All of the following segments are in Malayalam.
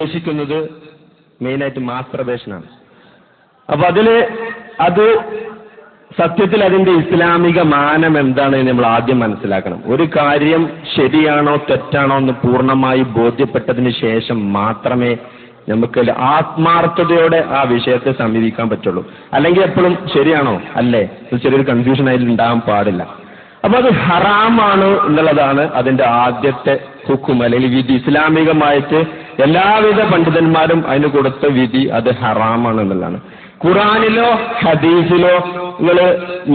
ഉദ്ദേശിക്കുന്നത് മെയിനായിട്ട് മാസ്ട്രബേഷനാണ് അപ്പൊ അതിൽ അത് സത്യത്തിൽ അതിന്റെ ഇസ്ലാമിക മാനം എന്താണ് നമ്മൾ ആദ്യം മനസ്സിലാക്കണം. ഒരു കാര്യം ശരിയാണോ തെറ്റാണോ എന്ന് പൂർണമായി ബോധ്യപ്പെട്ടതിന് ശേഷം മാത്രമേ നമുക്ക് ആത്മാർത്ഥതയോടെ ആ വിഷയത്തെ സമീപിക്കാൻ പറ്റുള്ളൂ. അല്ലെങ്കിൽ എപ്പോഴും ശരിയാണോ? അല്ലേ? ചെറിയൊരു കൺഫ്യൂഷൻ അതിൽ ഉണ്ടാകാൻ പാടില്ല. അപ്പൊ അത് ഹറാമാണ് എന്നുള്ളതാണ് അതിന്റെ ആദ്യത്തെ ഹുക്കും അല്ലെങ്കിൽ വിധി ഇസ്ലാമികമായിട്ട് എല്ലാവിധ പണ്ഡിതന്മാരും അതിന് കൊടുത്ത വിധി അത് ഹറാമാണ് എന്നുള്ളതാണ്. ഖുറാനിലോ ഹദീസിലോ നിങ്ങൾ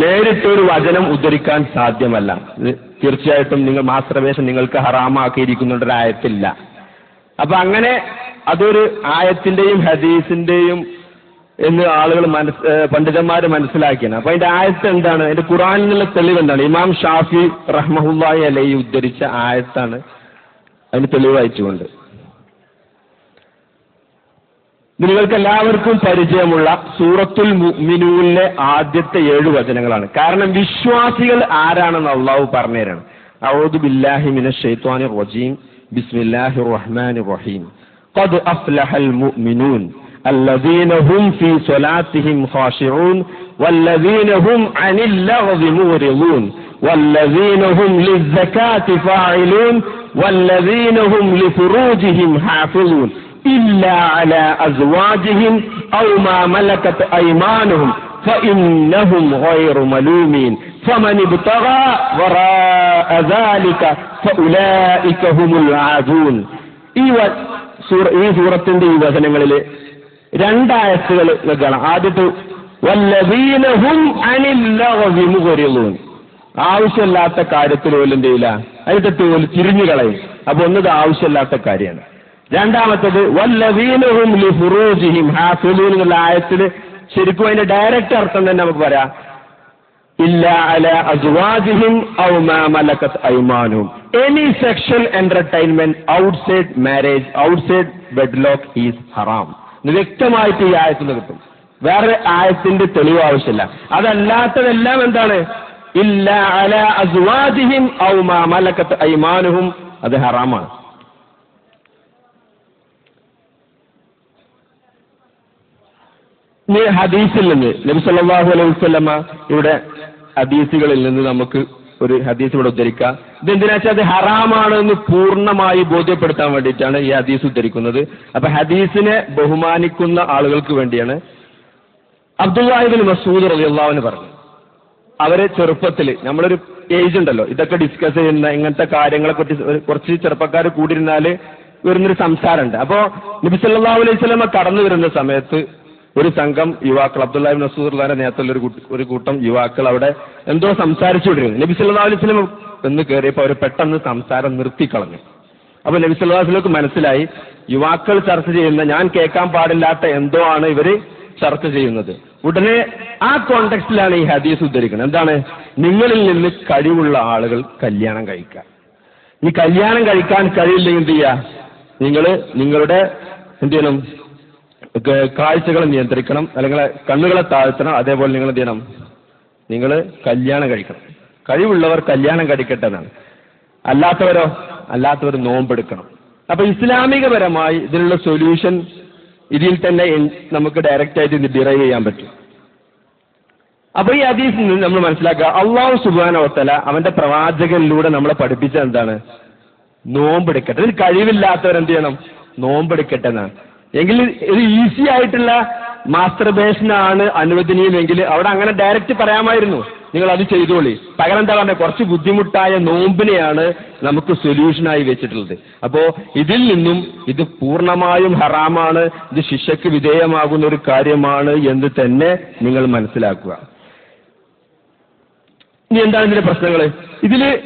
നേരിട്ടൊരു വചനം ഉദ്ധരിക്കാൻ സാധ്യമല്ല. തീർച്ചയായിട്ടും നിങ്ങൾ മാസ്ത്രവേഷം നിങ്ങൾക്ക് ഹറാമാക്കിയിരിക്കുന്നുണ്ട് ഒരു അപ്പൊ അങ്ങനെ അതൊരു ആയത്തിന്റെയും ഹദീസിന്റെയും എന്ന് ആളുകൾ മനസ് പണ്ഡിതന്മാർ മനസ്സിലാക്കിയാണ്. അപ്പൊ അതിന്റെ ആയത്ത് എന്താണ്? അതിന്റെ ഖുറാനിലുള്ള തെളിവ് എന്താണ്? ഇമാം ഷാഫി റഹ്മഹുല്ലായി അലൈ ഉദ്ധരിച്ച ആയത്താണ് അതിന് തെളിവായിട്ടുകൊണ്ട് ഇത് നിങ്ങൾക്ക് എല്ലാവർക്കും പരിചയമുള്ള സൂറത്തുൽ മുഅ്മിനൂനിലെ ആദ്യത്തെ ഏഴ് വചനങ്ങളാണ് കാരണം വിശ്വാസികൾ ആരാണെന്ന് അള്ളാഹു പറഞ്ഞുതരാണ് ഔദു ബില്ലാഹി മിനശ് ശൈത്വാനിർ റജീം ബിസ്മില്ലാഹിർ റഹ്മാനിർ റഹീം ഖദ് അഫ്ലഹൽ മുഅ്മിനൂൻ الذين هم في صلاتهم خاشعون والذين هم عن اللغو معرضون والذين هم للزكاة فاعلون والذين هم لفروجهم حافظون إلا على أزواجهم أو ما ملكت أيمانهم فإنهم غير ملومين فمن ابتغى وراء ذلك فأولئك هم العادون ഈ വ- സൂറ ഈ സൂറത്തിന്റെ ഈ വചനങ്ങളിൽ രണ്ടായത്തുകൾ കാണാം ആദ്യത്തെ വല്ലവീനഹും അനില്ലഹവി മുഖരിലൂൻ ആവശ്യമില്ലാത്ത കാര്യത്തിൽ പോലും എന്ത് ചെയ്യില്ല അതിന്റെ പോലും തിരിഞ്ഞു കളയും അപ്പൊ ഒന്നത് ആവശ്യമില്ലാത്ത കാര്യമാണ് രണ്ടാമത്തത് വല്ലവീനഹും ലി ഫുറൂജിഹിം ഹാഫിലൂൻ എന്നുള്ള ആയത്തിൽ ശരിക്കും അതിന്റെ ഡയറക്റ്റ് അർത്ഥം തന്നെ നമുക്ക് പറയാം. ഇല്ല അല അസ്വാജിഹിം ഔ മാ മലക്കത്ത് ഐമാനും any sexual entertainment outside marriage outside wedlock is ഹറാം വ്യക്തമായിട്ട് ഈ ആയത്തിൽ കിട്ടും. വേറെ ആയത്തിന്റെ തെളിവ് ആവശ്യമില്ല. അതല്ലാത്തതെല്ലാം എന്താണ്? ഇല്ല അല അസ്വാജിഹിം ഔ മാ മലക്കത്ത് ഐമാനുഹും അത് ഹറാമാണ്. ഇനി ഹദീസിൽ നിന്ന് നബി സല്ലാഹു അലൈഹി വസ്ലമ ഇവിടെ ഹദീസുകളിൽ നിന്ന് നമുക്ക് ഒരു ഹദീസ് ഇവിടെ ഉദ്ധരിക്കാം. ഇതെന്തിനാ വെച്ചാൽ അത് ഹറാമാണ് എന്ന് പൂർണമായി ബോധ്യപ്പെടുത്താൻ വേണ്ടിയിട്ടാണ് ഈ ഹദീസ് ഉദ്ധരിക്കുന്നത്. അപ്പൊ ഹദീസിനെ ബഹുമാനിക്കുന്ന ആളുകൾക്ക് വേണ്ടിയാണ് അബ്ദുല്ലാഹിബിൻ മസൂദ് റലിയുള്ളവന് പറഞ്ഞു. അവരെ ചെറുപ്പത്തിൽ നമ്മളൊരു ഏജ് ഉണ്ടല്ലോ ഇതൊക്കെ ഡിസ്കസ് ചെയ്യുന്ന ഇങ്ങനത്തെ കാര്യങ്ങളെ കുറിച്ച് കുറച്ച് ചെറുപ്പക്കാർ കൂടിയിരുന്നാൽ വരുന്നൊരു സംസാരമുണ്ട്. അപ്പോ നബി സല്ലല്ലാഹു അലൈഹി വസല്ലമ കടന്നു വരുന്ന സമയത്ത് ഒരു സംഘം യുവാക്കൾ അബ്ദുല്ലാഹിബ് നസൂദുള്ളാന്റെ നേതൃത്വത്തിൽ ഒരു ഒരു കൂട്ടം യുവാക്കൾ അവിടെ എന്തോ സംസാരിച്ചുകൊണ്ടിരുന്നു. നബി സല്ലല്ലാഹു അലൈഹി വസല്ലം എന്ന് കയറിയപ്പോൾ അവർ പെട്ടെന്ന് സംസാരം നിർത്തിക്കളഞ്ഞു. അപ്പൊ നബി വസല്ലമക്ക് മനസ്സിലായി യുവാക്കൾ ചർച്ച ചെയ്യുന്ന ഞാൻ കേൾക്കാൻ പാടില്ലാത്ത എന്തോ ആണ് ഇവർ ചർച്ച ചെയ്യുന്നത്. ഉടനെ ആ കോണ്ടെക്സ്റ്റിലാണ് ഈ ഹദീസ് ഉദ്ധരിക്കുന്നത്. എന്താണ്? നിങ്ങളിൽ നിന്ന് കഴിവുള്ള ആളുകൾ കല്യാണം കഴിക്കുക. ഈ കല്യാണം കഴിക്കാൻ കഴിയില്ലെങ്കിൽ എന്ത് ചെയ്യുക? നിങ്ങൾ നിങ്ങളുടെ എന്ത് ചെയ്യണം? ക- കാഴ്ചകളെ നിയന്ത്രിക്കണം അല്ലെങ്കിൽ കണ്ണുകളെ താഴ്ത്തണം അതേപോലെ നിങ്ങൾ എന്ത് ചെയ്യണം? നിങ്ങൾ കല്യാണം കഴിക്കണം. കഴിവുള്ളവർ കല്യാണം കഴിക്കട്ടെ എന്നാണ്. അല്ലാത്തവരോ? അല്ലാത്തവർ നോമ്പെടുക്കണം. അപ്പൊ ഇസ്ലാമികപരമായി ഇതിനുള്ള സൊല്യൂഷൻ ഇതിൽ തന്നെ നമുക്ക് ഡയറക്റ്റ് ആയിട്ട് ഇത് ഡിറൈവ് ചെയ്യാൻ പറ്റും. അപ്പൊ ഈ ഹദീസിൽ നിന്ന് നമ്മൾ മനസ്സിലാക്കുക അള്ളാഹു സുബാനോത്തല അവന്റെ പ്രവാചകനിലൂടെ നമ്മളെ പഠിപ്പിച്ചത് എന്താണ്? നോമ്പെടുക്കട്ടെ. ഇതിൽ കഴിവില്ലാത്തവർ എന്ത് ചെയ്യണം? നോമ്പെടുക്കട്ടെ എന്നാണ്. എങ്കിൽ ഇത് ഈസി ആയിട്ടുള്ള മാസ്റ്റർബേഷൻ ആണ് അനുവദനീയമെങ്കിൽ അവിടെ അങ്ങനെ ഡയറക്റ്റ് പറയാമായിരുന്നു. നിങ്ങൾ അത് ചെയ്തോളി. പകരം എന്താ പറഞ്ഞത് കുറച്ച് ബുദ്ധിമുട്ടായ നോമ്പിനെയാണ് നമുക്ക് സൊല്യൂഷനായി വെച്ചിട്ടുള്ളത്. അപ്പോ ഇതിൽ നിന്നും ഇത് പൂർണമായും ഹറാമാണ്. ഇത് ശിക്ഷയ്ക്ക് വിധേയമാകുന്ന ഒരു കാര്യമാണ് എന്ന് തന്നെ നിങ്ങൾ മനസ്സിലാക്കുക. ഇനി എന്താണ് ഇതിന്റെ പ്രശ്നങ്ങൾ? ഇതിൽ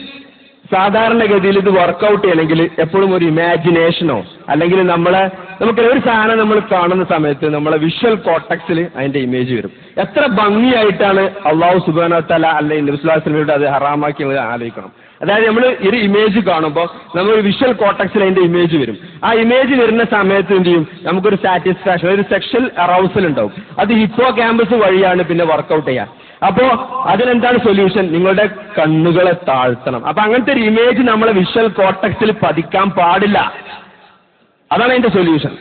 സാധാരണഗതിയിൽ ഇത് വർക്കൗട്ട് ചെയ്യണമെങ്കിൽ എപ്പോഴും ഒരു ഇമാജിനേഷനോ അല്ലെങ്കിൽ നമ്മളെ നമുക്ക് ഒരു സാധനം നമ്മൾ കാണുന്ന സമയത്ത് നമ്മളെ വിഷ്വൽ കോട്ടക്സിൽ അതിന്റെ ഇമേജ് വരും. എത്ര ഭംഗിയായിട്ടാണ് അള്ളാഹു സുബാന തല അല്ലെങ്കിൽ നബിസ്ലാസ്ലമിയുടെ അത് ഹറാമാക്കി നമ്മൾ ആലോചിക്കണം. അതായത് നമ്മൾ ഒരു ഇമേജ് കാണുമ്പോൾ നമ്മൾ വിഷ്വൽ കോട്ടക്സിൽ അതിന്റെ ഇമേജ് വരും. ആ ഇമേജ് വരുന്ന സമയത്ത് എന്ത് ചെയ്യും? നമുക്കൊരു സാറ്റിസ്ഫാക്ഷൻ ഒരു സെക്ഷൽ അറൗസൽ ഉണ്ടാവും. അത് ഹിപ്പോ ക്യാമ്പസ് വഴിയാണ് പിന്നെ വർക്കൗട്ട് ചെയ്യാൻ അപ്പോ അതിനെന്താണ് സൊല്യൂഷൻ നിങ്ങളുടെ കണ്ണുകളെ താഴ്ത്തണം. അപ്പൊ അങ്ങനത്തെ ഒരു ഇമേജ് നമ്മളെ വിഷ്വൽ കോട്ടക്സിൽ പതിക്കാൻ പാടില്ല. അതാണ് അതിന്റെ സൊല്യൂഷൻ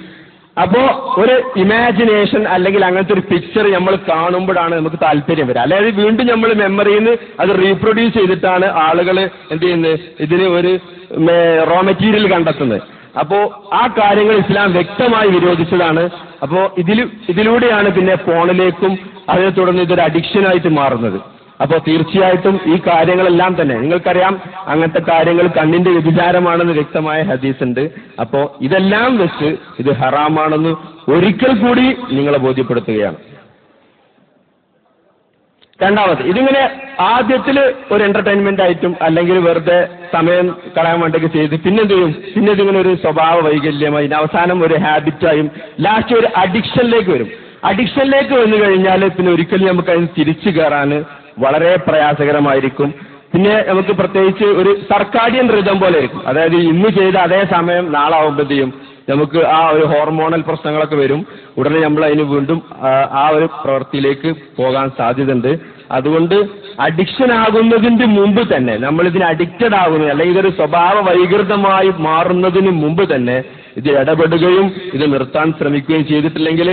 അപ്പോ ഒരു ഇമാജിനേഷൻ അല്ലെങ്കിൽ അങ്ങനത്തെ ഒരു പിക്ചർ നമ്മൾ കാണുമ്പോഴാണ് നമുക്ക് താല്പര്യം വരിക. അല്ലാതെ വീണ്ടും നമ്മൾ മെമ്മറിയിൽ നിന്ന് അത് റീപ്രൊഡ്യൂസ് ചെയ്തിട്ടാണ് ആളുകൾ എന്ത് ചെയ്യുന്നത്? ഇതിന് ഒരു റോ മെറ്റീരിയൽ കണ്ടെത്തുന്നത്. അപ്പോ ആ കാര്യങ്ങൾ ഇസ്ലാം വ്യക്തമായി വിരോധിച്ചതാണ്. അപ്പോ ഇതിൽ ഇതിലൂടെയാണ് പിന്നെ ഫോണിലേക്കും അതിനെ തുടർന്ന് ഇതൊരു അഡിക്ഷനായിട്ട് മാറുന്നത്. അപ്പോൾ തീർച്ചയായിട്ടും ഈ കാര്യങ്ങളെല്ലാം തന്നെ. നിങ്ങൾക്കറിയാം അങ്ങനത്തെ കാര്യങ്ങൾ കണ്ണിന്റെ വ്യഭിചാരമാണെന്ന് വ്യക്തമായ ഹദീസ് ഉണ്ട് അപ്പോൾ ഇതെല്ലാം വെച്ച് ഇത് ഹറാമാണെന്ന് ഒരിക്കൽ കൂടി നിങ്ങളെ ബോധ്യപ്പെടുത്തുകയാണ്. രണ്ടാമത് ഇതിങ്ങനെ ആദ്യത്തിൽ ഒരു എന്റർടൈൻമെന്റ് ആയിട്ടും അല്ലെങ്കിൽ വെറുതെ സമയം കളയാൻ വേണ്ടിയൊക്കെ ചെയ്ത് പിന്നെ എന്ത് ചെയ്യും പിന്നെ ഇതിങ്ങനെ ഒരു സ്വഭാവ വൈകല്യമായി അവസാനം ഒരു ഹാബിറ്റായും ലാസ്റ്റ് ഒരു അഡിക്ഷനിലേക്ക് വരും. അഡിക്ഷനിലേക്ക് വന്നു കഴിഞ്ഞാൽ പിന്നെ ഒരിക്കലും നമുക്ക് അതിന് തിരിച്ചു കയറാൻ വളരെ പ്രയാസകരമായിരിക്കും. പിന്നെ നമുക്ക് പ്രത്യേകിച്ച് ഒരു സർക്കാരിയൻ റിതം പോലെ ആയിരിക്കും. അതായത് ഇന്ന് ചെയ്ത അതേ സമയം നാളെ ആവുമ്പോഴത്തേക്കും നമുക്ക് ആ ഒരു ഹോർമോണൽ പ്രശ്നങ്ങളൊക്കെ വരും. ഉടനെ നമ്മൾ അതിന് വീണ്ടും ആ, ആ ഒരു പ്രവൃത്തിയിലേക്ക് പോകാൻ സാധ്യതയുണ്ട്. അതുകൊണ്ട് അഡിക്ഷൻ ആകുന്നതിന്റെ മുമ്പ് തന്നെ നമ്മൾ ഇതിന് അഡിക്റ്റഡ് ആകുന്നത് അല്ലെങ്കിൽ ഇതൊരു സ്വഭാവ വൈകൃതമായി മാറുന്നതിന് മുമ്പ് തന്നെ ഇത് ഇടപെടുകയും ഇത് നിർത്താൻ ശ്രമിക്കുകയും ചെയ്തിട്ടില്ലെങ്കിൽ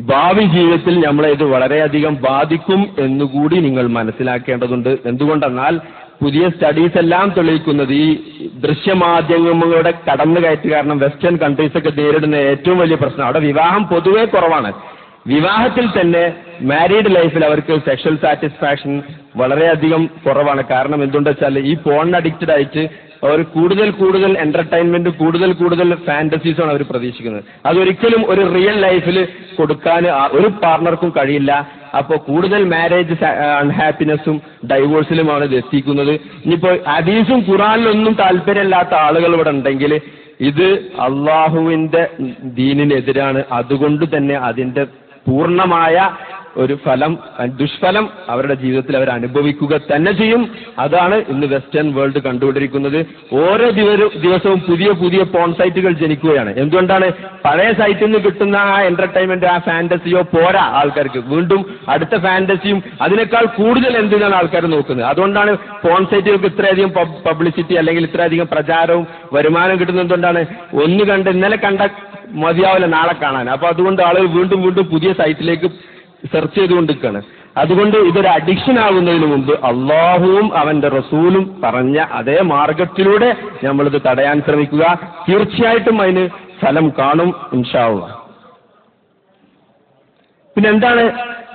ഭാവി ജീവിതത്തിൽ നമ്മളെ ഇത് വളരെയധികം ബാധിക്കും എന്നുകൂടി നിങ്ങൾ മനസ്സിലാക്കേണ്ടതുണ്ട്. എന്തുകൊണ്ടെന്നാൽ പുതിയ സ്റ്റഡീസ് എല്ലാം തെളിയിക്കുന്നത് ഈ ദൃശ്യമാധ്യമങ്ങളുടെ കടന്നുകയറ്റ് കാരണം വെസ്റ്റേൺ കൺട്രീസ് ഒക്കെ നേരിടുന്ന ഏറ്റവും വലിയ പ്രശ്നം. അവിടെ വിവാഹം പൊതുവെ കുറവാണ്. വിവാഹത്തിൽ തന്നെ മാരീഡ് ലൈഫിൽ അവർക്ക് സെക്ഷൽ സാറ്റിസ്ഫാക്ഷൻ വളരെയധികം കുറവാണ്. കാരണം എന്തുകൊണ്ട് വെച്ചാൽ ഈ ഫോണിന് അഡിക്റ്റഡ് ആയിട്ട് അവർ കൂടുതൽ കൂടുതൽ എന്റർടൈൻമെന്റ് കൂടുതൽ കൂടുതൽ ഫാന്റസീസാണ് അവർ പ്രതീക്ഷിക്കുന്നത്. അതൊരിക്കലും ഒരു റിയൽ ലൈഫിൽ കൊടുക്കാൻ ഒരു പാർട്ണർക്കും കഴിയില്ല. അപ്പോൾ കൂടുതൽ മാരേജ് അൺഹാപ്പിനെസ്സും ഡൈവോഴ്സിലുമാണ് ഇത് എത്തിക്കുന്നത്. ഇനിയിപ്പോൾ ഹദീസും ഖുറാനിലൊന്നും താല്പര്യമില്ലാത്ത ആളുകൾ ഇവിടെ ഉണ്ടെങ്കിൽ ഇത് അള്ളാഹുവിന്റെ ദീനിനെതിരാണ്. അതുകൊണ്ട് തന്നെ അതിന്റെ പൂർണമായ ഒരു ഫലം ദുഷ്ഫലം അവരുടെ ജീവിതത്തിൽ അവർ അനുഭവിക്കുക തന്നെ ചെയ്യും. അതാണ് ഇന്ന് വെസ്റ്റേൺ വേൾഡ് കണ്ടുകൊണ്ടിരിക്കുന്നത്. ഓരോ ദിവസവും പുതിയ പുതിയ പോൺ സൈറ്റുകൾ ജനിക്കുകയാണ്. എന്തുകൊണ്ടാണ്? പഴയ സൈറ്റിൽ നിന്ന് കിട്ടുന്ന ആ എന്റർടൈൻമെന്റ് ആ ഫാന്റസിയോ പോരാ ആൾക്കാർക്ക്. വീണ്ടും അടുത്ത ഫാന്റസിയും അതിനേക്കാൾ കൂടുതൽ എന്തിനാണ് ആൾക്കാർ നോക്കുന്നത്? അതുകൊണ്ടാണ് പോൺ സൈറ്റുകൾക്ക് ഇത്രയധികം പബ്ലിസിറ്റി അല്ലെങ്കിൽ ഇത്രയധികം പ്രചാരവും വരുമാനം കിട്ടുന്നത്. എന്തുകൊണ്ടാണ്? ഒന്ന് കണ്ട് ഇന്നലെ കണ്ട മതിയാവില്ല നാളെ കാണാൻ. അപ്പൊ അതുകൊണ്ട് ആളുകൾ വീണ്ടും വീണ്ടും പുതിയ സൈറ്റിലേക്ക് സെർച്ച് ചെയ്തുകൊണ്ടിരിക്കുകയാണ്. അതുകൊണ്ട് ഇതൊരു അഡിക്ഷൻ ആകുന്നതിന് മുമ്പ് അള്ളാഹുവും അവന്റെ റസൂലും പറഞ്ഞ അതേ മാർഗത്തിലൂടെ നമ്മളിത് തടയാൻ ശ്രമിക്കുക. തീർച്ചയായിട്ടും അതിന് ഫലം കാണും ഇൻഷാവുക പിന്നെ എന്താണ്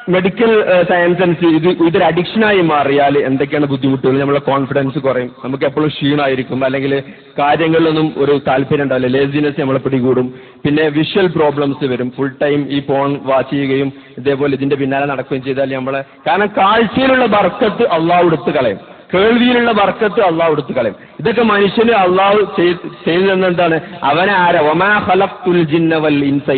മെഡിക്കൽ സയൻസ് അനുസരിച്ച് ഇത് ഇതൊരു അഡിക്ഷനായി മാറിയാൽ എന്തൊക്കെയാണ് ബുദ്ധിമുട്ടുകൾ? നമ്മളെ കോൺഫിഡൻസ് കുറയും. നമുക്ക് എപ്പോഴും ക്ഷീണമായിരിക്കും. അല്ലെങ്കിൽ കാര്യങ്ങളിലൊന്നും ഒരു താല്പര്യം ഉണ്ടാവില്ല. ലേസിനെസ് നമ്മളെ പിടികൂടും. പിന്നെ വിഷ്വൽ പ്രോബ്ലംസ് വരും. ഫുൾ ടൈം ഈ ഫോൺ വാച്ച് ചെയ്യുകയും ഇതേപോലെ ഇതിന്റെ പിന്നാലെ നടക്കുകയും ചെയ്താൽ നമ്മളെ കാരണം കാഴ്ചയിലുള്ള ബർക്കത്ത് അള്ളാഹു എടുത്ത് കളയും. കേൾവിയിലുള്ള വർക്കത്ത് അള്ളാഹു എടുത്തു കളയും. ഇതൊക്കെ മനുഷ്യന് അള്ളാഹു ചെയ്തു എന്താണ് അവനെ ആര? ഇൻസ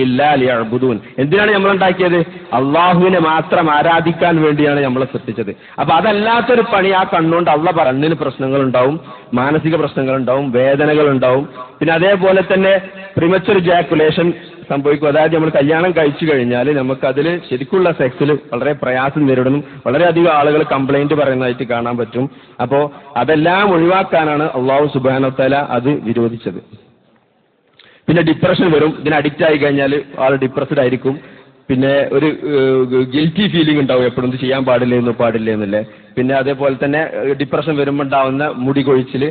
എന്തിനാണ് നമ്മൾ ഉണ്ടാക്കിയത് അള്ളാഹുവിനെ മാത്രം ആരാധിക്കാൻ വേണ്ടിയാണ് നമ്മളെ സൃഷ്ടിച്ചത്. അപ്പൊ അതല്ലാത്തൊരു പണി ആ കണ്ണുകൊണ്ട് അള്ള പറഞ്ഞതിന് പ്രശ്നങ്ങൾ ഉണ്ടാവും മാനസിക പ്രശ്നങ്ങൾ ഉണ്ടാവും വേദനകൾ ഉണ്ടാവും പിന്നെ അതേപോലെ തന്നെ പ്രിമച്ചൊരു ജാക്കുലേഷൻ സംഭവിക്കും. അതായത് നമ്മൾ കല്യാണം കഴിച്ചു കഴിഞ്ഞാൽ നമുക്ക് അതിൽ ശരിക്കുള്ള സെക്സിൽ വളരെ പ്രയാസം നേരിടുന്നു. വളരെയധികം ആളുകൾ കംപ്ലൈന്റ് പറയുന്നതായിട്ട് കാണാൻ പറ്റും. അപ്പോ അതെല്ലാം ഒഴിവാക്കാനാണ് അള്ളാഹു സുബാനത്തല അത് വിരോധിച്ചത്. പിന്നെ ഡിപ്രഷൻ വരും. ഇതിന് അഡിക്റ്റ് ആയി കഴിഞ്ഞാൽ ആൾ ഡിപ്രസ്ഡ് ആയിരിക്കും. പിന്നെ ഒരു ഗിൽറ്റി ഫീലിംഗ് ഉണ്ടാവും എപ്പോഴും. ഇത് ചെയ്യാൻ പാടില്ല എന്ന് പാടില്ല എന്നല്ലേ. പിന്നെ അതേപോലെ തന്നെ ഡിപ്രഷൻ വരുമ്പോൾ ഉണ്ടാവുന്ന മുടി കൊഴിച്ചിൽ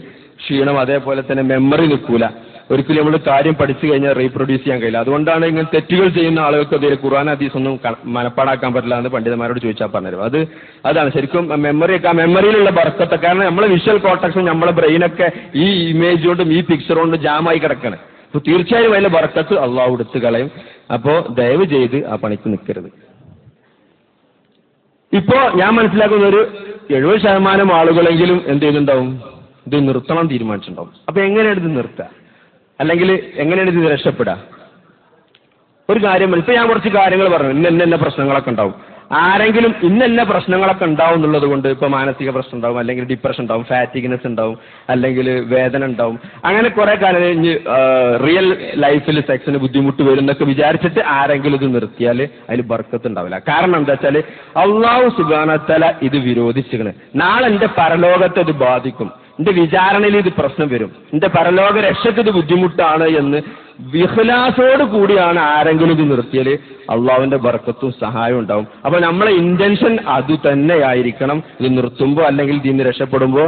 ക്ഷീണം അതേപോലെ തന്നെ മെമ്മറി നിൽക്കൂല. ഒരിക്കലും നമ്മൾ കാര്യം പഠിച്ചു കഴിഞ്ഞാൽ റീപ്രൊഡ്യൂസ് ചെയ്യാൻ കഴിയില്ല. അതുകൊണ്ടാണ് ഇങ്ങനെ തെറ്റുകൾ ചെയ്യുന്ന ആളുകൾക്ക് അതിൽ ഖുറാൻ ഹദീസ് ഒന്നും മനപ്പാടാക്കാൻ പറ്റില്ല എന്ന് പണ്ഡിതന്മാരോട് ചോദിച്ചാൽ പറഞ്ഞുതരും അത് അതാണ്. ശരിക്കും മെമ്മറി ആ മെമ്മറിയിലുള്ള ബർക്കത്തെ കാരണം നമ്മളെ വിഷ്വൽ കോട്ടക്സും നമ്മളെ ബ്രെയിനൊക്കെ ഈ ഇമേജ് കൊണ്ടും ഈ പിക്ചർ കൊണ്ടും ജാമായി കിടക്കണം. അപ്പൊ തീർച്ചയായും അതിലെ ബർക്കത്ത് അള്ളാഹു എടുത്ത് കളയും. അപ്പോ ദയവ് ചെയ്ത് ആ പണിക്ക് നിൽക്കരുത്. ഇപ്പോ ഞാൻ മനസ്സിലാക്കുന്ന ഒരു എഴുപത് ശതമാനം ആളുകളെങ്കിലും എന്ത് ചെയ്യുന്നുണ്ടാവും? ഇത് നിർത്തണം തീരുമാനിച്ചിട്ടുണ്ടാവും. അപ്പൊ എങ്ങനെയാണ് ഇത് നിർത്തുക അല്ലെങ്കിൽ എങ്ങനെയാണ് ഇത് രക്ഷപ്പെടുക? ഒരു കാര്യം ഇപ്പൊ ഞാൻ കുറച്ച് കാര്യങ്ങൾ പറഞ്ഞു. ഇന്ന പ്രശ്നങ്ങളൊക്കെ ഉണ്ടാവും. ആരെങ്കിലും ഇന്ന ഇന്ന പ്രശ്നങ്ങളൊക്കെ ഉണ്ടാവും എന്നുള്ളത് കൊണ്ട് ഇപ്പൊ മാനസിക പ്രശ്നം ഉണ്ടാവും അല്ലെങ്കിൽ ഡിപ്രഷൻ ഉണ്ടാവും ഫാറ്റിഗ്നെസ് ഉണ്ടാവും അല്ലെങ്കിൽ വേദന ഉണ്ടാവും. അങ്ങനെ കുറെ കാലം കഴിഞ്ഞ് റിയൽ ലൈഫിൽ സെക്സിന് ബുദ്ധിമുട്ട് വരും എന്നൊക്കെ വിചാരിച്ചിട്ട് ആരെങ്കിലും ഇത് നിർത്തിയാൽ അതിൽ ബർക്കത്ത് ഉണ്ടാവില്ല. കാരണം എന്താ വെച്ചാൽ അള്ളാഹു സുബാനത്തല ഇത് വിരോധിച്ചിക്കണ് നാളെ എന്റെ പരലോകത്തെ ഇത് ബാധിക്കും. എന്റെ വിചാരണയിൽ ഇത് പ്രശ്നം വരും. എന്റെ പരലോക രക്ഷയ്ക്ക് ഇത് ബുദ്ധിമുട്ടാണ് എന്ന് വിഹ്ലാസോട് കൂടിയാണ് ആരെങ്കിലും ഇത് നിർത്തിയാൽ അള്ളാഹുവിന്റെ ബർക്കത്തും സഹായം ഉണ്ടാവും. അപ്പൊ നമ്മളെ ഇന്റൻഷൻ അത് തന്നെയായിരിക്കണം. ഇത് നിർത്തുമ്പോൾ അല്ലെങ്കിൽ ഇതിന് രക്ഷപ്പെടുമ്പോ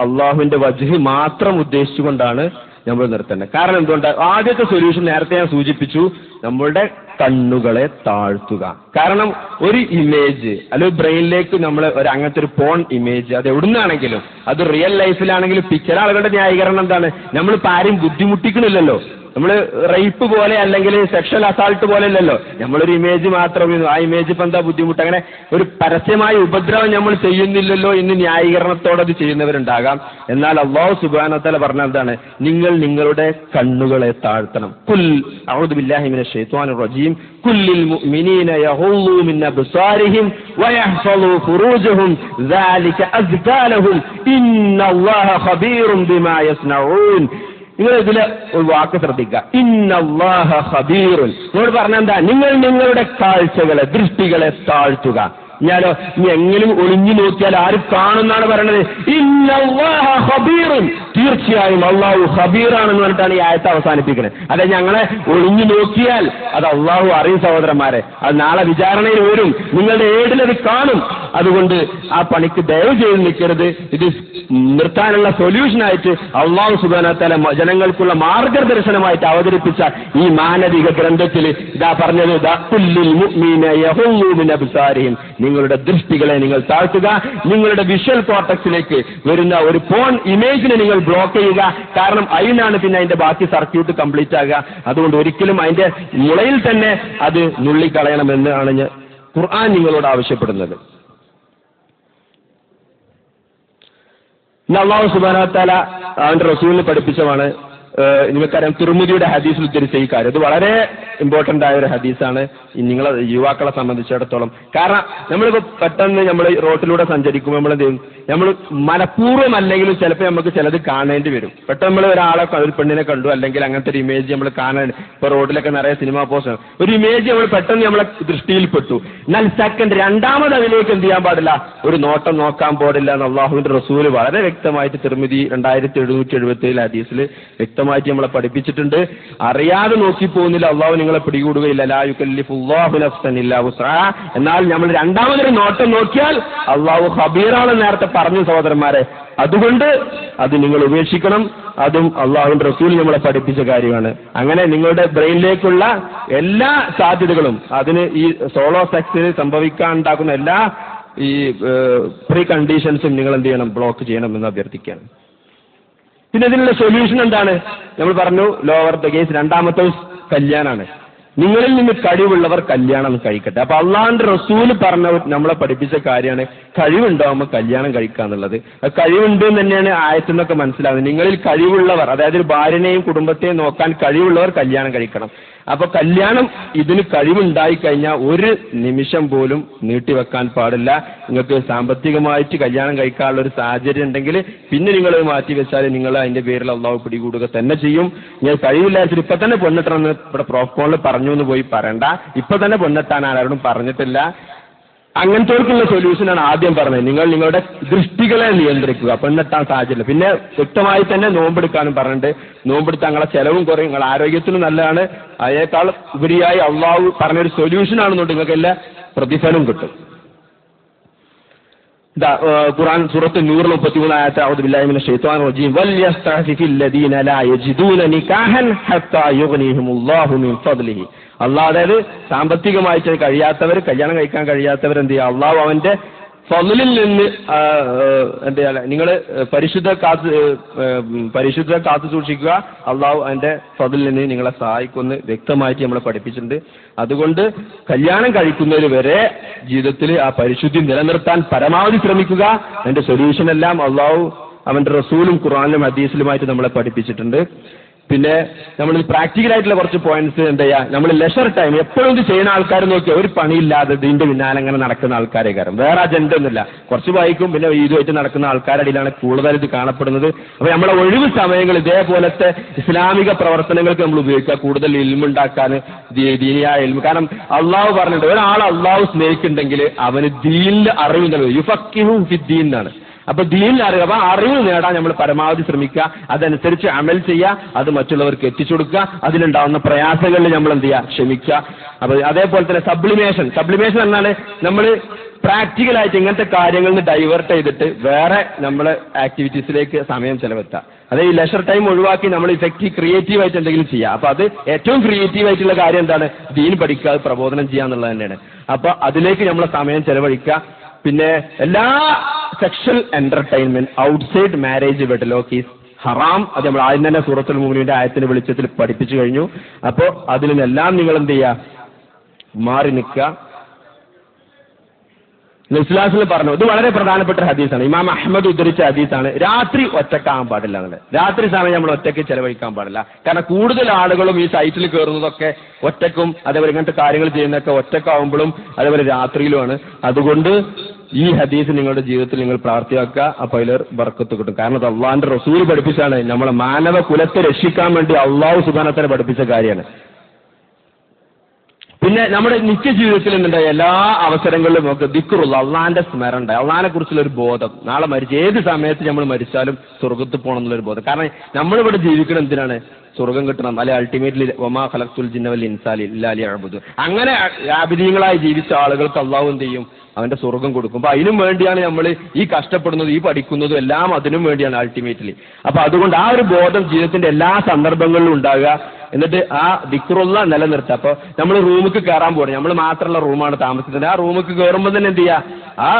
അള്ളാഹുവിന്റെ വജ്ഹി മാത്രം ഉദ്ദേശിച്ചുകൊണ്ടാണ് നമ്മൾ നിർത്തേണ്ടത്. കാരണം എന്തുകൊണ്ട്? ആദ്യത്തെ സൊല്യൂഷൻ നേരത്തെ ഞാൻ സൂചിപ്പിച്ചു. നമ്മളുടെ കണ്ണുകളെ താഴ്ത്തുക. കാരണം ഒരു ഇമേജ് അല്ലെങ്കിൽ ബ്രെയിനിലേക്ക് നമ്മൾ ഒരു അങ്ങനത്തെ ഒരു പോൺ ഇമേജ് അത് എവിടുന്നാണെങ്കിലും അത് റിയൽ ലൈഫിലാണെങ്കിലും പിക്ചർ ആളുകളുടെ ന്യായീകരണം എന്താണ്? നമ്മളിപ്പോൾ ആരും ബുദ്ധിമുട്ടിക്കണില്ലല്ലോ. നമ്മൾ റേപ്പ് പോലെ അല്ലെങ്കിൽ സെക്ഷൽ അസാൾട്ട് പോലെ അല്ലല്ലോ നമ്മളൊരു ഇമേജ് മാത്രം ആ ഇമേജ് ഇപ്പം എന്താ ബുദ്ധിമുട്ട് അങ്ങനെ ഒരു പരസ്യമായ ഉപദ്രവം നമ്മൾ ചെയ്യുന്നില്ലല്ലോ എന്ന് ന്യായീകരണത്തോടെ അത് ചെയ്യുന്നവരുണ്ടാകാം എന്നാൽ അള്ളാഹു സുബാനത്തല പറഞ്ഞ എന്താണ് നിങ്ങൾ നിങ്ങളുടെ കണ്ണുകളെ താഴ്ത്തണം കുൽ അഊദു ബില്ലാഹി മിനശ് ശൈത്വാനിർ റജീം കുല്ലിൽ മുഅ്മിനീന യഹുള്ളൂ മിൻ അബ്സാരിഹിം വയഹ്ഫളൂ ഫുറൂജഹും ذلك അസ്കാ ലഹും ഇന്നല്ലാഹ ഖബീറും ബിമാ യസ്നഊൻ നിങ്ങൾ ഇതിൽ ഒരു വാക്ക് ശ്രദ്ധിക്കുക. ഇന്നല്ലാഹ ഖബീറുൻ. നിങ്ങളോട് പറഞ്ഞ എന്താ? നിങ്ങൾ നിങ്ങളുടെ കാഴ്ചകളെ ദൃഷ്ടികളെ താഴ്ത്തുക. ഞാനോ നീ എങ്ങനെ ഒളിഞ്ഞു നോക്കിയാൽ ആര് കാണുന്നാണ് പറയണത്. ഇന്നല്ലാഹ തീർച്ചയായും അള്ളാഹു ഹബീറാണെന്ന് പറഞ്ഞിട്ടാണ് ഈ ആയത്ത് അവസാനിപ്പിക്കുന്നത്. അതെ ഞങ്ങളെ ഒളിഞ്ഞു നോക്കിയാൽ അത് അള്ളാഹു അറിയും സഹോദരന്മാരെ. അത് നാളെ വിചാരണയിൽ വരും. നിങ്ങളുടെ ഏടിലത് കാണും. അതുകൊണ്ട് ആ പണിക്ക് ദയവ് ചെയ്ത് നിൽക്കരുത്. ഇത് നിർത്താനുള്ള സൊല്യൂഷനായിട്ട് അള്ളാഹു സുബാനത്തല ജനങ്ങൾക്കുള്ള മാർഗദർശനമായിട്ട് അവതരിപ്പിച്ച ഈ മാനവിക ഗ്രന്ഥത്തിൽ ഇതാ പറഞ്ഞത് നിങ്ങളുടെ ദൃഷ്ടികളെ നിങ്ങൾ താഴ്ത്തുക. നിങ്ങളുടെ വിഷ്വൽ കോർട്ടക്സിലേക്ക് വരുന്ന ഒരു ഫോൺ ഇമേജിനെ നിങ്ങൾ ബ്ലോക്ക് ചെയ്യുക. കാരണം അതിനാണ് പിന്നെ അതിന്റെ ബാക്കി സർക്യൂട്ട് കംപ്ലീറ്റ് ആകുക. അതുകൊണ്ട് ഒരിക്കലും അതിന്റെ മുളയിൽ തന്നെ അത് നുള്ളിക്കളയണമെന്നാണ് ഖുർആൻ നിങ്ങളോട് ആവശ്യപ്പെടുന്നത്. ഇന്ന് അള്ളാഹു സുബാനത്താല അവന്റെ റസൂലിനെ പഠിപ്പിച്ചതാണ്. നിങ്ങൾക്കറിയാം തിരുമുതിയുടെ ഹദീസിൽ ഉദ്ധരിച്ച ഈ കാര്യം. ഇത് വളരെ ഇമ്പോർട്ടന്റ് ആയ ഒരു ഹദീസാണ് നിങ്ങളെ യുവാക്കളെ സംബന്ധിച്ചിടത്തോളം. കാരണം നമ്മളിപ്പോ പെട്ടെന്ന് നമ്മൾ റോട്ടിലൂടെ സഞ്ചരിക്കുമ്പോൾ നമ്മൾ എന്ത് ചെയ്യും? നമ്മൾ മനഃപൂർവം അല്ലെങ്കിലും ചിലപ്പോൾ നമുക്ക് ചിലത് കാണേണ്ടി വരും. പെട്ടെന്ന് നമ്മൾ ഒരാളെ ഒരു പെണ്ണിനെ കണ്ടു അല്ലെങ്കിൽ അങ്ങനത്തെ ഒരു ഇമേജ് നമ്മൾ കാണാൻ ഇപ്പൊ റോഡിലൊക്കെ നിറയെ സിനിമ പോസ്റ്റ് ഒരു ഇമേജ് നമ്മൾ പെട്ടെന്ന് നമ്മളെ ദൃഷ്ടിയിൽപ്പെട്ടു. എന്നാൽ സെക്കൻഡ് രണ്ടാമത് അതിലേക്ക് എന്ത് ചെയ്യാൻ പാടില്ല? ഒരു നോട്ടം നോക്കാൻ പാടില്ല എന്ന് റസൂൽ വളരെ വ്യക്തമായിട്ട് തിരുമതി രണ്ടായിരത്തി എഴുന്നൂറ്റി എഴുപത്തി ഏഴ് ഹദീസിൽ വ്യക്തമായിട്ട് നമ്മളെ പഠിപ്പിച്ചിട്ടുണ്ട്. അറിയാതെ നോക്കി പോകുന്നില്ല. അള്ളാഹു നിങ്ങളെ പിടികൂടുകയില്ല. എന്നാൽ നമ്മൾ രണ്ടാമതൊരു നോട്ടം നോക്കിയാൽ അള്ളാഹു ഹബീറാണ് നേരത്തെ പറഞ്ഞു സഹോദരന്മാരെ. അതുകൊണ്ട് അത് നിങ്ങൾ ഉപേക്ഷിക്കണം. അതും അള്ളാഹുവിന്റെ റസൂൽ നമ്മളെ പഠിപ്പിച്ച കാര്യമാണ്. അങ്ങനെ നിങ്ങളുടെ ബ്രെയിനിലേക്കുള്ള എല്ലാ സാധ്യതകളും അതിന് ഈ സോളോ സെക്സിന് സംഭവിക്കാൻ ഉണ്ടാക്കുന്ന എല്ലാ ഈ പ്രീ കണ്ടീഷൻസും നിങ്ങൾ എന്ത് ചെയ്യണം? ബ്ലോക്ക് ചെയ്യണം എന്ന് അഭ്യർത്ഥിക്കുകയാണ്. പിന്നെ ഇതിനുള്ള സൊല്യൂഷൻ എന്താണ്? നമ്മൾ പറഞ്ഞു ലോവർ ദ കേസ് രണ്ടാമത്തെ കല്യാണാണ്. നിങ്ങളിൽ നിന്ന് കഴിവുള്ളവർ കല്യാണം കഴിക്കട്ടെ. അപ്പൊ അള്ളാഹിന്റെ റസൂൽ പറഞ്ഞ നമ്മളെ പഠിപ്പിച്ച കാര്യമാണ് കഴിവുണ്ടാവുമ്പോൾ കല്യാണം കഴിക്കുക എന്നുള്ളത്. കഴിവുണ്ട് എന്ന് തന്നെയാണ് ആയത്തിൽ മനസ്സിലാവുന്നത്. നിങ്ങളിൽ കഴിവുള്ളവർ അതായത് ഒരു ഭാര്യനെയും കുടുംബത്തെയും നോക്കാൻ കഴിവുള്ളവർ കല്യാണം കഴിക്കണം. അപ്പൊ കല്യാണം ഇതിന് കഴിവുണ്ടായി കഴിഞ്ഞാൽ ഒരു നിമിഷം പോലും നീട്ടിവെക്കാൻ പാടില്ല. നിങ്ങൾക്ക് സാമ്പത്തികമായിട്ട് കല്യാണം കഴിക്കാനുള്ള ഒരു സാഹചര്യം ഉണ്ടെങ്കിൽ പിന്നെ നിങ്ങൾ മാറ്റി വെച്ചാൽ നിങ്ങൾ അതിന്റെ പേരിൽ അള്ളാഹു പിടികൂടുക തന്നെ ചെയ്യും. ഞാൻ കഴിവില്ലാച്ചിട്ട് ഇപ്പൊ തന്നെ പെണ്ണിട്ടണമെന്ന് ഇവിടെ പ്രോഫ്കോണിൽ പറഞ്ഞു എന്ന് പോയി പറയണ്ട. ഇപ്പൊ തന്നെ പെണ്ണിട്ടാൻ ആരോടും പറഞ്ഞിട്ടില്ല. അങ്ങനത്തോർക്കുള്ള സൊല്യൂഷനാണ് ആദ്യം പറഞ്ഞത്. നിങ്ങൾ നിങ്ങളുടെ ദൃഷ്ടികളെ നിയന്ത്രിക്കുക. പെണ്ണെത്താൻ സാഹചര്യം പിന്നെ വ്യക്തമായി തന്നെ നോമ്പെടുക്കാനും പറഞ്ഞിട്ട് നോമ്പെടുത്ത് നിങ്ങളെ ചെലവും കുറയും. നിങ്ങളുടെ ആരോഗ്യത്തിന് നല്ലതാണ്. അതിനേക്കാൾ ഉപരിയായി അള്ളാഹു പറഞ്ഞൊരു സൊല്യൂഷനാണെന്നുണ്ട് നിങ്ങൾക്ക് എല്ലാ പ്രതിഫലം കിട്ടും. ഖുർആൻ സൂറത്ത് ശൈത്വാനിർ റജീം. വൽയസ്തഅഫിഫിൽ ലദീന ലാ യജിദൂന ഹത്താ മിൻ ഫദ്ലിഹി. അള്ളാഹ് അതായത് സാമ്പത്തികമായിട്ട് കഴിയാത്തവർ കല്യാണം കഴിക്കാൻ കഴിയാത്തവർ എന്ത് ചെയ്യുക? അള്ളാഹു അവന്റെ ഫലിൽ നിന്ന് എന്ത് ചെയ്യാ? നിങ്ങൾ പരിശുദ്ധ കാത്ത് പരിശുദ്ധ കാത്തു സൂക്ഷിക്കുക. അള്ളാഹു അതിന്റെ ഫضലിൽ നിന്ന് നിങ്ങളെ സഹായിക്കുമെന്ന് വ്യക്തമായിട്ട് നമ്മളെ പഠിപ്പിച്ചിട്ടുണ്ട്. അതുകൊണ്ട് കല്യാണം കഴിക്കുന്നവർ വരെ ജീവിതത്തിൽ ആ പരിശുദ്ധി നിലനിർത്താൻ പരമാവധി ശ്രമിക്കുക. അതിന്റെ സൊല്യൂഷൻ എല്ലാം അള്ളാഹു അവന്റെ റസൂലും ഖുറാനിലും ഹദീസിലുമായിട്ട് നമ്മളെ പഠിപ്പിച്ചിട്ടുണ്ട്. പിന്നെ നമ്മൾ പ്രാക്ടിക്കൽ ആയിട്ടുള്ള കുറച്ച് പോയിന്റ്സ് എന്താ ചെയ്യാ നമ്മൾ ലെഷർ ടൈം എപ്പോഴും ഇത് ചെയ്യുന്ന ആൾക്കാർ നോക്കിയാൽ ഒരു പണിയില്ലാതെ ഇതിന്റെ പിന്നാലെ അങ്ങനെ നടക്കുന്ന ആൾക്കാരെ കാരണം വേറെ അജണ്ട ഒന്നുമില്ല. കുറച്ച് വായിക്കും പിന്നെ ഇതുമായിട്ട് നടക്കുന്ന ആൾക്കാരുടെ ഇടയിലാണ് കൂടുതൽ ഇത് കാണപ്പെടുന്നത്. അപ്പൊ നമ്മളെ ഒഴിവ് സമയങ്ങൾ ഇതേപോലത്തെ ഇസ്ലാമിക പ്രവർത്തനങ്ങൾക്ക് നമ്മൾ ഉപയോഗിക്കുക. കൂടുതൽ ഇൽമുണ്ടാക്കാൻ ദീനിയായ ഇൽമു. കാരണം അള്ളാഹു പറഞ്ഞിട്ടുണ്ട് ഒരാൾ അള്ളാഹു സ്നേഹിക്കുന്നുണ്ടെങ്കിൽ അവന് ദീനിന്റെ അറിവ് നൽകും. യുഫക്കിഹും ഫിദ്ദീൻ എന്നാണ്. അപ്പൊ ദീൻ അറിവ് അപ്പൊ അറിവ് നേടാൻ നമ്മൾ പരമാവധി ശ്രമിക്കുക. അതനുസരിച്ച് അമൽ ചെയ്യുക അത് മറ്റുള്ളവർക്ക് എത്തിച്ചു കൊടുക്കുക. അതിലുണ്ടാവുന്ന പ്രയാസങ്ങളിൽ നമ്മൾ എന്ത് ചെയ്യുക? ക്ഷമിക്കുക. അപ്പൊ അതേപോലെ തന്നെ സബ്ലിമേഷൻ സബ്ലിമേഷൻ എന്നാൽ നമ്മൾ പ്രാക്ടിക്കലായിട്ട് ഇങ്ങനത്തെ കാര്യങ്ങളിൽ നിന്ന് ഡൈവേർട്ട് ചെയ്തിട്ട് വേറെ നമ്മളെ ആക്ടിവിറ്റീസിലേക്ക് സമയം ചെലവെത്താം. അതായത് ഈ ലെഷർ ടൈം ഒഴിവാക്കി നമ്മൾ ഇഫക്റ്റീവ് ക്രിയേറ്റീവ് ആയിട്ട് എന്തെങ്കിലും ചെയ്യാം. അപ്പൊ അത് ഏറ്റവും ക്രിയേറ്റീവ് ആയിട്ടുള്ള കാര്യം എന്താണ്? ദീൻ പഠിക്കുക പ്രബോധനം ചെയ്യുക എന്നുള്ളത് തന്നെയാണ്. അപ്പൊ അതിലേക്ക് നമ്മൾ സമയം ചെലവഴിക്കുക. പിന്നെ എല്ലാ sexual entertainment outside marriage wedlock is ഹറാം അത് നമ്മൾ ആദ്യം തന്നെ സൂറത്തുൽ മുമിനിന്റെ ആയത്തിന്റെ വെളിച്ചത്തിൽ പഠിപ്പിച്ചു കഴിഞ്ഞു. അപ്പോ അതിൽ നിന്നെല്ലാം നിങ്ങൾ എന്ത് ചെയ്യുക? മാറി നിൽക്കുക. ഇസ്ലാസിൽ പറഞ്ഞു ഇത് വളരെ പ്രധാനപ്പെട്ട ഹദീസാണ്. ഇമാം അഹമ്മദ് ഉദ്ധരിച്ച ഹദീസാണ് രാത്രി ഒറ്റക്കാകാൻ പാടില്ല എന്നുള്ളത് രാത്രി സമയം നമ്മൾ ഒറ്റയ്ക്ക് ചെലവഴിക്കാൻ പാടില്ല. കാരണം കൂടുതൽ ആളുകളും ഈ സൈറ്റിൽ കയറുന്നതൊക്കെ ഒറ്റക്കും അതേപോലെ ഇങ്ങനത്തെ കാര്യങ്ങൾ ചെയ്യുന്നതൊക്കെ ഒറ്റക്കാവുമ്പോഴും അതേപോലെ രാത്രിയിലുമാണ്. അതുകൊണ്ട് ഈ ഹദീസ് നിങ്ങളുടെ ജീവിതത്തിൽ നിങ്ങൾ പ്രാർത്ഥിയാക്കുക അപ്പൊ അതിൽ ബർക്കത്ത് കിട്ടും കാരണം അത് അള്ളാഹിന്റെ റസൂൽ പഠിപ്പിച്ചാണ് നമ്മളെ മാനവ കുലത്തെ രക്ഷിക്കാൻ വേണ്ടി അള്ളാഹു സുബാനത്തിനെ പഠിപ്പിച്ച കാര്യമാണ്. പിന്നെ നമ്മുടെ നിത്യജീവിതത്തിൽ എന്തുണ്ടായി? എല്ലാ അവസരങ്ങളിലും നമുക്ക് ദിക്കുറുള്ള അള്ളാന്റെ സ്മരണ ഉണ്ടായി. അള്ളാനെ കുറിച്ചുള്ള ഒരു ബോധം. നാളെ മരിച്ചു ഏത് സമയത്ത് നമ്മൾ മരിച്ചാലും സ്വർഗത്ത് പോകണം എന്നുള്ളൊരു ബോധം. കാരണം നമ്മളിവിടെ ജീവിക്കണം എന്തിനാണ്? സ്വർഗം കിട്ടണം. അല്ലെ അൾട്ടിമേറ്റ്ലി ഒമാ ഖലഖ്തുൽ ജിന്നവൽ ഇൻസാലി ഇല്ലാലി അഴുബുദ് അങ്ങനെ ആബിദീങ്ങളായി ജീവിച്ച ആളുകൾക്ക് അള്ളാഹു എന്ത് ചെയ്യും? അവന്റെ സ്വർഗം കൊടുക്കും. അപ്പൊ അതിനും വേണ്ടിയാണ് നമ്മൾ ഈ കഷ്ടപ്പെടുന്നത് ഈ പഠിക്കുന്നതും എല്ലാം അതിനും വേണ്ടിയാണ് അൾട്ടിമേറ്റ്ലി അപ്പൊ അതുകൊണ്ട് ആ ഒരു ബോധം ജീവിതത്തിന്റെ എല്ലാ സന്ദർഭങ്ങളിലും ഉണ്ടാകുക. എന്നിട്ട് ആ ദിക്റുള്ള നിലനിർത്തുക. അപ്പൊ നമ്മൾ റൂമിക്ക് കയറാൻ പോകണം നമ്മൾ മാത്രമുള്ള റൂമാണ് താമസിക്കുന്നത്. ആ റൂമിക്ക് കയറുമ്പോൾ തന്നെ എന്ത് ചെയ്യുക ആ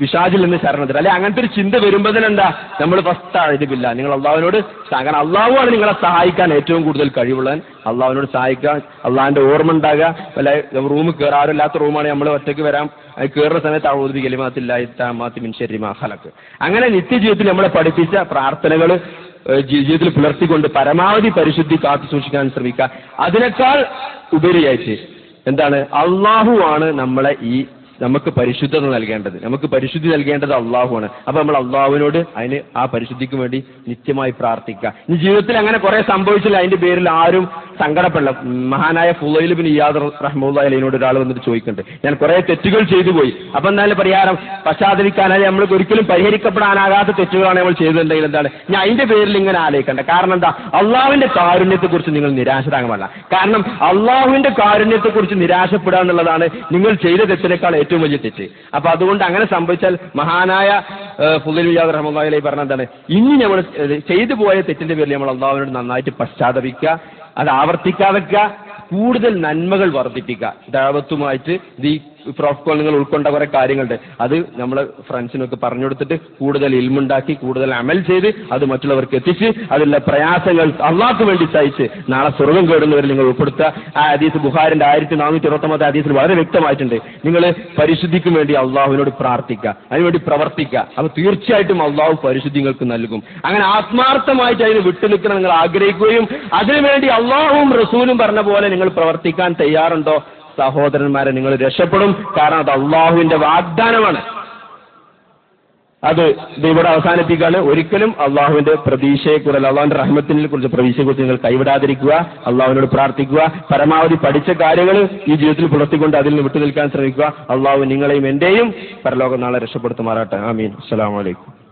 വിഷാജിൽ നിന്ന് ശരണത്തിൽ അല്ലെ അങ്ങനത്തെ ഒരു ചിന്ത വരുമ്പോൾ തന്നെ എന്താ? നമ്മൾ ഫസ്റ്റ് ആയിരിക്കില്ല നിങ്ങൾ അള്ളാഹുവിനോട് കാരണം അള്ളാഹുവാണ് നിങ്ങളെ സഹായിക്കാൻ ഏറ്റവും കൂടുതൽ കഴിവുള്ളവൻ. അള്ളാഹുവിനോട് സഹായിക്കാൻ അള്ളാഹിന്റെ ഓർമ്മ ഉണ്ടാകുക. അല്ലെ റൂമിൽ കയറാറും ഇല്ലാത്ത റൂമാണ് നമ്മൾ ഒറ്റയ്ക്ക് വരാം. അത് കയറുന്ന സമയത്ത് അഴുതി കലിമാത്തില്ലാത്ത മിൻഷരി ഹലക്ക് അങ്ങനെ നിത്യജീവിതത്തിൽ നമ്മളെ പഠിപ്പിച്ച പ്രാർത്ഥനകൾ ജീവിതത്തിൽ പുലർത്തിക്കൊണ്ട് പരമാവധി പരിശുദ്ധി കാത്തു സൂക്ഷിക്കാൻ ശ്രമിക്കുക. അതിനേക്കാൾ ഉപരിയായിട്ട് എന്താണ്? അള്ളാഹുവാണ് നമ്മളെ ഈ നമുക്ക് പരിശുദ്ധത നൽകേണ്ടത്. നമുക്ക് പരിശുദ്ധി നൽകേണ്ടത് അള്ളാഹുവാണ്. അപ്പൊ നമ്മൾ അള്ളാഹുവിനോട് അതിന് ആ പരിശുദ്ധിക്ക് വേണ്ടി നിത്യമായി പ്രാർത്ഥിക്കുക. ഇനി ജീവിതത്തിൽ അങ്ങനെ കുറെ സംഭവിച്ചില്ല. അതിന്റെ പേരിൽ ആരും സങ്കടപ്പെടില്ല. മഹാനായ ഫുലൈൽ ബിൻ ഇയാദ് അലൈനോട് ഒരാൾ വന്നിട്ട് ചോദിക്കുന്നുണ്ട്. ഞാൻ കുറെ തെറ്റുകൾ ചെയ്തു പോയി. അപ്പൊ എന്നാലും പരിഹാരം പശ്ചാത്തലിക്കാനായി നമ്മൾക്ക് ഒരിക്കലും പരിഹരിക്കപ്പെടാനാകാത്ത തെറ്റുകളാണ് നമ്മൾ ചെയ്തിട്ടുണ്ടെങ്കിൽ എന്താണ്? ഞാൻ അതിന്റെ പേരിൽ ഇങ്ങനെ ആലോചിക്കണ്ട. കാരണം എന്താ? അള്ളാഹുവിന്റെ കാരുണ്യത്തെ കുറിച്ച് നിങ്ങൾ നിരാശരാകാൻ കാരണം അള്ളാഹുവിന്റെ കാരുണ്യത്തെ കുറിച്ച് നിരാശപ്പെടുക എന്നുള്ളതാണ് നിങ്ങൾ ചെയ്ത തെറ്റിനേക്കാൾ ഏറ്റവും വലിയ തെറ്റ്. അപ്പൊ അതുകൊണ്ട് അങ്ങനെ സംഭവിച്ചാൽ മഹാനായ ഫുദൽ വിജാദ് റഹ്മുല്ലാഹി പറഞ്ഞ എന്താണ്? ഇനി നമ്മൾ ചെയ്തു പോയ തെറ്റിന്റെ പേരിൽ നമ്മൾ അള്ളാഹുവിനോട് നന്നായിട്ട് പശ്ചാത്തപിക്കുക അത് ആവർത്തിക്കാതെക്കുക കൂടുതൽ നന്മകൾ വർദ്ധിപ്പിക്കുക. ദാവത്തുമായിട്ട് പ്രോഫ്കോൾ നിങ്ങൾ ഉൾക്കൊണ്ട കുറെ കാര്യങ്ങളുണ്ട്. അത് നമ്മളെ ഫ്രണ്ട്സിനൊക്കെ പറഞ്ഞു കൊടുത്തിട്ട് കൂടുതൽ ഇൽമുണ്ടാക്കി കൂടുതൽ അമൽ ചെയ്ത് അത് മറ്റുള്ളവർക്ക് എത്തിച്ച് അതിലുള്ള പ്രയാസങ്ങൾ അള്ളാഹ്ക്ക് വേണ്ടി സഹിച്ച് നാളെ സ്വർഗം കേടുന്നവരിൽ നിങ്ങൾ ഉൾപ്പെടുത്തുക. ആ ഹദീസ് ബുഹാരിന്റെ ആയിരത്തി നാനൂറ്റി ഇരുപത്തൊമ്പത് ഹദീസിൽ വളരെ വ്യക്തമായിട്ടുണ്ട്. നിങ്ങൾ പരിശുദ്ധിക്കും വേണ്ടി അള്ളാഹുവിനോട് പ്രാർത്ഥിക്കുക. അതിനുവേണ്ടി പ്രവർത്തിക്കുക. അപ്പൊ തീർച്ചയായിട്ടും അള്ളാഹു പരിശുദ്ധി നിങ്ങൾക്ക് നൽകും. അങ്ങനെ ആത്മാർത്ഥമായിട്ട് അതിന് വിട്ടുനിൽക്കണം നിങ്ങൾ ആഗ്രഹിക്കുകയും അതിനുവേണ്ടി അള്ളാഹുവും റസൂലും പറഞ്ഞ പോലെ നിങ്ങൾ പ്രവർത്തിക്കാൻ തയ്യാറുണ്ടോ? സഹോദരന്മാരെ നിങ്ങൾ രക്ഷപ്പെടും. കാരണം അത് അള്ളാഹുവിന്റെ വാഗ്ദാനമാണ്. അത് ഇവിടെ അവസാനിപ്പിക്കാണ് ഒരിക്കലും അള്ളാഹുവിന്റെ പ്രതീക്ഷയെക്കുറിച്ച് അള്ളാഹുവിന്റെ റഹ്മത്തിനെ കുറിച്ച് പ്രതീക്ഷയെക്കുറിച്ച് നിങ്ങൾ കൈവിടാതിരിക്കുക അള്ളാഹുവിനോട് പ്രാർത്ഥിക്കുക പരമാവധി പഠിച്ച കാര്യങ്ങൾ ഈ ജീവിതത്തിൽ പുലർത്തിക്കൊണ്ട് അതിൽ നിന്ന് വിട്ടു നിൽക്കാൻ ശ്രമിക്കുക. അള്ളാഹു നിങ്ങളെയും എന്റെയും പരലോകം നാളെ രക്ഷപ്പെടുത്തുമാറാട്ടെ ആമീൻ. അസ്സലാമു അലൈക്കും.